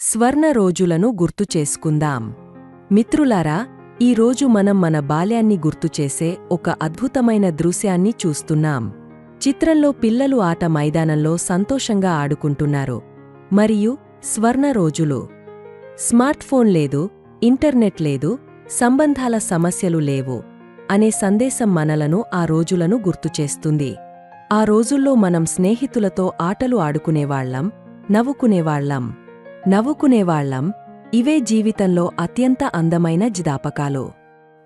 స్వర్ణ రోజులను గుర్తు చేసుకుందాం. మిత్రులారా ఈ రోజు మనం మన బాల్యాన్ని గుర్తుచేసే ఒక అద్భుతమైన దృశ్యాన్ని చూస్తున్నాం. చిత్రంలో పిల్లలు ఆట మైదానంలో సంతోషంగా ఆడుకుంటున్నారు. మరియు స్వర్ణ రోజులు. స్మార్ట్ ఫోన్ లేదు ఇంటర్నెట్ లేదు సంబంధాల సమస్యలు లేవు అనే సందేశం మనలను ఆ రోజులను గుర్తుచేస్తుంది ఆ రోజుల్లో మనం స్నేహితులతో ఆటలు ఆడుకునేవాళ్ళం నవ్వుకునేవాళ్ళం నవ్వుకునేవాళ్ళం ఇవే జీవితంలో అత్యంత అందమైన జ్ఞాపకాలు.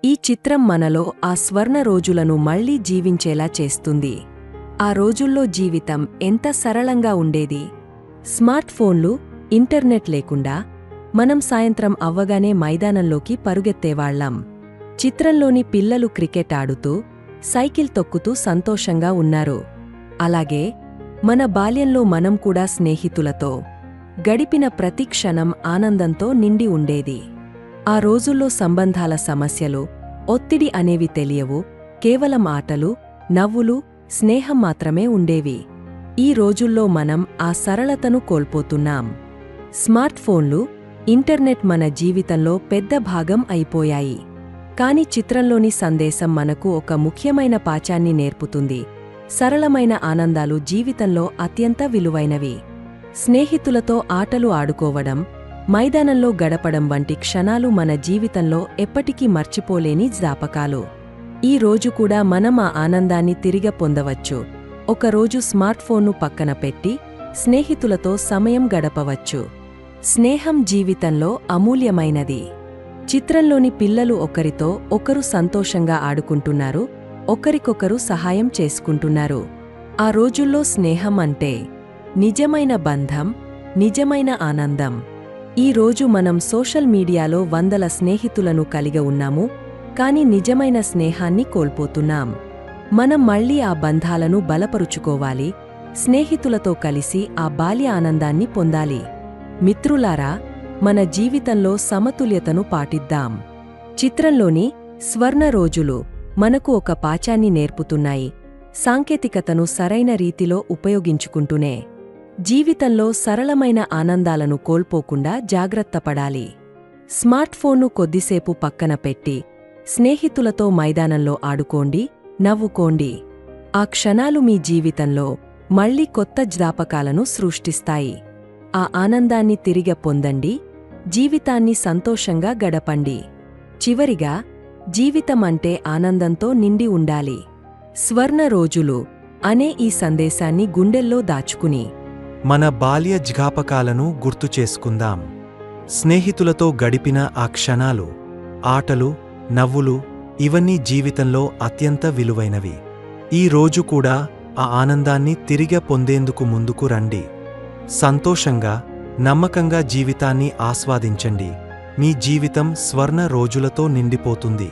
ఈ చిత్రం మనలో ఆ స్వర్ణ రోజులను మళ్ళీ జీవించేలా చేస్తుంది. ఆ రోజుల్లో జీవితం ఎంత సరళంగా ఉండేది. స్మార్ట్ ఫోన్లు ఇంటర్నెట్ లేకుండా మనం సాయంత్రం అవ్వగానే మైదానంలోకి పరుగెత్తేవాళ్ళం చిత్రంలోని పిల్లలు క్రికెట్ ఆడుతూ సైకిల్ తొక్కుతూ సంతోషంగా ఉన్నారు. అలాగే మన బాల్యంలో మనం కూడా స్నేహితులతో గడిపిన ప్రతి క్షణం ఆనందంతో నిండి ఉండేది. ఆ రోజుల్లో సంబంధాల సమస్యలు ఒత్తిడి అనేవి తెలియవు కేవలం ఆటలు నవ్వులు స్నేహం మాత్రమే ఉండేవి. ఈ రోజుల్లో మనం ఆ సరళతను కోల్పోతున్నాం. స్మార్ట్ ఫోన్లు ఇంటర్నెట్ మన జీవితంలో పెద్ద భాగం అయిపోయాయి. కాని చిత్రంలోని సందేశం మనకు ఒక ముఖ్యమైన పాచాన్ని నేర్పుతుంది. సరళమైన ఆనందాలు జీవితంలో అత్యంత విలువైనవి. స్నేహితులతో ఆటలు ఆడుకోవడం మైదానంలో గడపడం వంటి క్షణాలు మన జీవితంలో ఎప్పటికీ మర్చిపోలేని జ్ఞాపకాలు. ఈ రోజు కూడా మనం ఆ ఆనందాన్ని తిరిగ పొందవచ్చు. ఒకరోజు స్మార్ట్ఫోన్ను పక్కన పెట్టి స్నేహితులతో సమయం గడపవచ్చు. స్నేహం జీవితంలో అమూల్యమైనది. చిత్రంలోని పిల్లలు ఒకరితో ఒకరు సంతోషంగా ఆడుకుంటున్నారు ఒకరికొకరు సహాయం చేసుకుంటున్నారు. ఆ రోజుల్లో స్నేహం అంటే నిజమైన బంధం నిజమైన ఆనందం. ఈ రోజు మనం సోషల్ మీడియాలో వందల స్నేహితులను కలిగి ఉన్నాము కాని నిజమైన స్నేహాన్ని కోల్పోతున్నాం. మనం మళ్ళీ ఆ బంధాలను బలపరుచుకోవాలి స్నేహితులతో కలిసి ఆ బాల్య ఆనందాన్ని పొందాలి. మిత్రులారా మన జీవితంలో సమతుల్యతను పాటిద్దాం. చిత్రంలోని స్వర్ణ రోజులు మనకు ఒక పాచాన్ని నేర్పుతున్నాయి. సాంకేతికతను సరైన రీతిలో ఉపయోగించుకుంటూనే. జీవితంలో సరళమైన ఆనందాలను కోల్పోకుండా జాగ్రత్తపడాలి స్మార్ట్ఫోన్ను కొద్దిసేపు పక్కన పెట్టి స్నేహితులతో మైదానంలో ఆడుకోండి నవ్వుకోండి. ఆ క్షణాలు మీ జీవితంలో మళ్ళీ కొత్త జ్ఞాపకాలను సృష్టిస్తాయి. ఆ ఆనందాన్ని తిరిగి పొందండి జీవితాన్ని సంతోషంగా గడపండి. చివరిగా జీవితమంటే ఆనందంతో నిండి ఉండాలి. స్వర్ణ రోజులు అనే ఈ సందేశాన్ని గుండెల్లో దాచుకుని మన బాల్య జ్ఞాపకాలను గుర్తు చేసుకుందాం. స్నేహితులతో గడిపిన ఆ క్షణాలు ఆటలు నవ్వులు ఇవన్నీ జీవితంలో అత్యంత విలువైనవి. ఈ రోజు కూడా ఆ ఆనందాన్ని తిరిగి పొందేందుకు ముందుకు రండి. సంతోషంగా నమ్మకంగా జీవితాన్ని ఆస్వాదించండి. మీ జీవితం స్వర్ణ రోజులతో నిండిపోతుంది.